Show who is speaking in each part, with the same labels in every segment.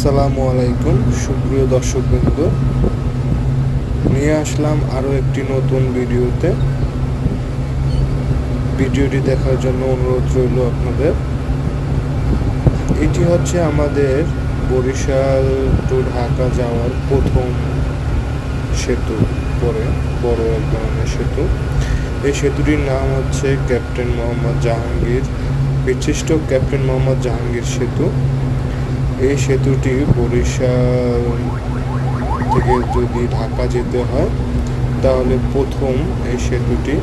Speaker 1: আসসালামু আলাইকুম, সুপ্রিয় দর্শকবৃন্দ। নিয়ে আসলাম আরও একটি নতুন ভিডিওতে। ভিডিওটি দেখার জন্য অনুরোধ রইল আপনাদের। এটি হচ্ছে আমাদের বরিশাল টু ঢাকা যাওয়ার প্রথম সেতু পরে, বড় এক ধরনের সেতু। এই সেতুটির নাম হচ্ছে ক্যাপ্টেন মোহাম্মদ জাহাঙ্গীর। বিশিষ্ট ক্যাপ্টেন মোহাম্মদ জাহাঙ্গীর সেতু। এই সেতুটি বরিশাল থেকে যদি ঢাকা যেতে হয়, তাহলে প্রথম এই সেতুটি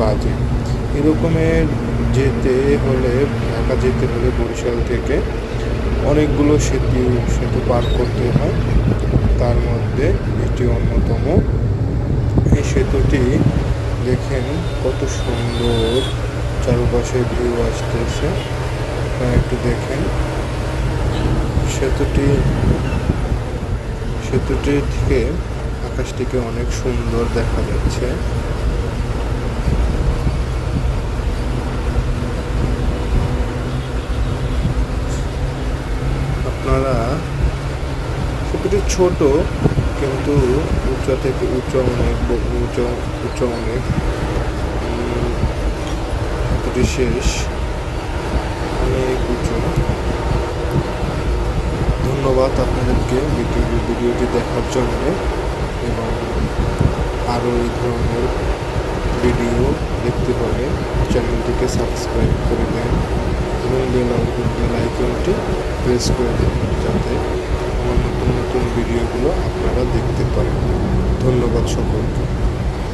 Speaker 1: বাজে। এরকমের যেতে হলে, ঢাকা যেতে হলে বরিশাল থেকে অনেকগুলো সেতু সেতু পার করতে হয়। তার মধ্যে এটি অন্যতম। এই সেতুটি দেখেন কত সুন্দর চারপাশে ভিউ আসতেছে। একটু দেখেন। সেতুটি সেতুটি থেকে আকাশটিকে অনেক সুন্দর দেখা যাচ্ছে। আপনারা, সেতুটি ছোট, কিন্তু উচ্চ থেকে উচ্চ অনেক উচ্চ উচ্চ অনেক। সেতুটি শেষ অনেক উঁচু ধন্যবাদ আপনাদেরকে ভিডিও ভিডিওটি দেখার জন্য এবং আরও এই ধরনের ভিডিও দেখতে হলে চ্যানেলটিকে সাবস্ক্রাইব করে দেন এবং বেল বেল আইকনটি প্রেস করে দেন যাতে আমার নতুন নতুন ভিডিওগুলো আপনারা দেখতে পারেন। ধন্যবাদ সকলকে।